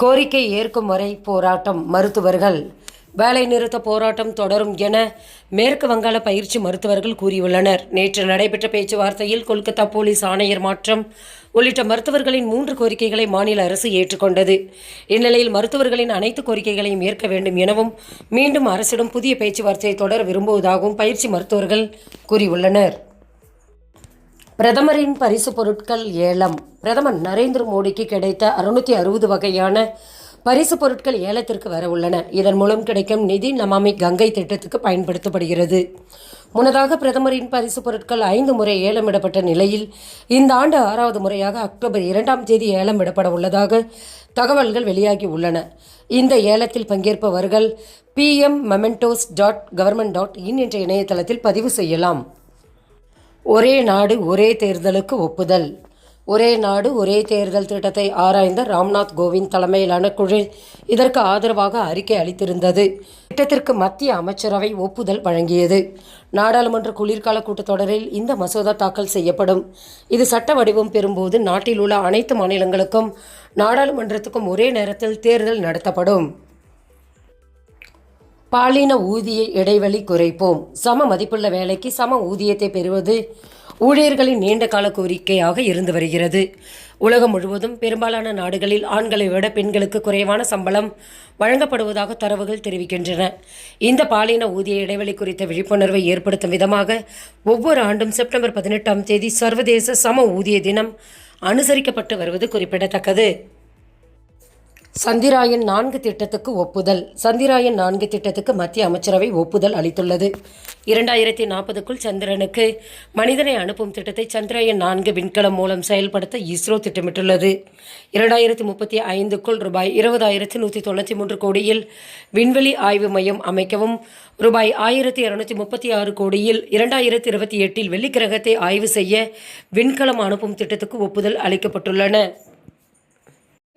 கோரிக்கை ஏற்கும் வரை போராட்டம். மருத்துவர்கள் வேலை நிறுத்த போராட்டம் தொடரும் என மேற்கு வங்காள பயிற்சி மருத்துவர்கள் கூறியுள்ளனர். நேற்று நடைபெற்ற பேச்சுவார்த்தையில் கொல்கத்தா போலீஸ் ஆணையர் மாற்றம் உள்ளிட்ட மருத்துவர்களின் மூன்று கோரிக்கைகளை மாநில அரசு ஏற்றுக்கொண்டது. இந்நிலையில் மருத்துவர்களின் அனைத்து கோரிக்கைகளையும் ஏற்க வேண்டும் எனவும் மீண்டும் அரசிடம் புதிய பேச்சுவார்த்தையை தொடர விரும்புவதாகவும் பயிற்சி மருத்துவர்கள் கூறியுள்ளனர். பிரதமரின் பரிசு பொருட்கள் ஏலம். பிரதமர் நரேந்திர மோடிக்கு கிடைத்த அறுநூத்தி அறுபது வகையான பரிசு பொருட்கள் ஏலத்திற்கு வர உள்ளன. இதன் மூலம் கிடைக்கும் நிதி நமாமி கங்கை திட்டத்துக்கு பயன்படுத்தப்படுகிறது. முன்னதாக பிரதமரின் பரிசு பொருட்கள் ஐந்து முறை ஏலமிடப்பட்ட நிலையில் இந்த ஆண்டு ஆறாவது முறையாக அக்டோபர் இரண்டாம் தேதி ஏலமிடப்பட உள்ளதாக தகவல்கள் வெளியாகி உள்ளன. இந்த ஏலத்தில் பங்கேற்பவர்கள் PM mementos dot government dot in என்ற இணையதளத்தில் பதிவு செய்யலாம். ஒரே நாடு ஒரே தேர்தலுக்கு ஒப்புதல். ஒரே நாடு ஒரே தேர்தல் திட்டத்தை ஆராய்ந்த ராம்நாத் கோவிந்த் தலைமையிலான குழு இதற்கு ஆதரவாக அறிக்கை அளித்திருந்தது. திட்டத்திற்கு மத்திய அமைச்சரவை ஒப்புதல் வழங்கியது. நாடாளுமன்ற குளிர்கால கூட்டத்தொடரில் இந்த மசோதா தாக்கல் செய்யப்படும். இது சட்ட வடிவம் பெறும்போது நாட்டில் உள்ள அனைத்து மாநிலங்களுக்கும் நாடாளுமன்றத்துக்கும் ஒரே நேரத்தில் தேர்தல் நடத்தப்படும். பாலின ஊதிய இடைவெளி குறைப்போம். சம மதிப்புள்ள வேலைக்கு சம ஊதியத்தை பெறுவது ஊழியர்களின் நீண்டகால கோரிக்கையாக இருந்து வருகிறது. உலகம் முழுவதும் பெரும்பாலான நாடுகளில் ஆண்களை விட பெண்களுக்கு குறைவான சம்பளம் வழங்கப்படுவதாக தரவுகள் தெரிவிக்கின்றன. இந்த பாலின ஊதிய இடைவெளி குறித்த விழிப்புணர்வை ஏற்படுத்தும் விதமாக ஒவ்வொரு ஆண்டும் செப்டம்பர் பதினெட்டாம் தேதி சர்வதேச சம ஊதிய தினம் அனுசரிக்கப்பட்டு வருவது குறிப்பிடத்தக்கது. சந்திராயன் நான்கு திட்டத்துக்கு ஒப்புதல். சந்திராயன் நான்கு திட்டத்துக்கு மத்திய அமைச்சரவை ஒப்புதல் அளித்துள்ளது. இரண்டாயிரத்தி நாற்பதுக்குள் சந்திரனுக்கு மனிதனை அனுப்பும் திட்டத்தை சந்திராயன் நான்கு விண்கலம் மூலம் செயல்படுத்த இஸ்ரோ திட்டமிட்டுள்ளது. இரண்டாயிரத்தி முப்பத்தி ஐந்துக்குள் ரூபாய் இருபதாயிரத்தி நூற்றி தொண்ணூற்றி மூன்று கோடியில் விண்வெளி ஆய்வு மையம் அமைக்கவும் ரூபாய் ஆயிரத்தி இரநூத்தி முப்பத்தி ஆறு கோடியில் இரண்டாயிரத்தி இருபத்தி எட்டில் வெள்ளிக்கிரகத்தை ஆய்வு செய்ய விண்கலம் அனுப்பும் திட்டத்துக்கு ஒப்புதல் அளிக்கப்பட்டுள்ளன.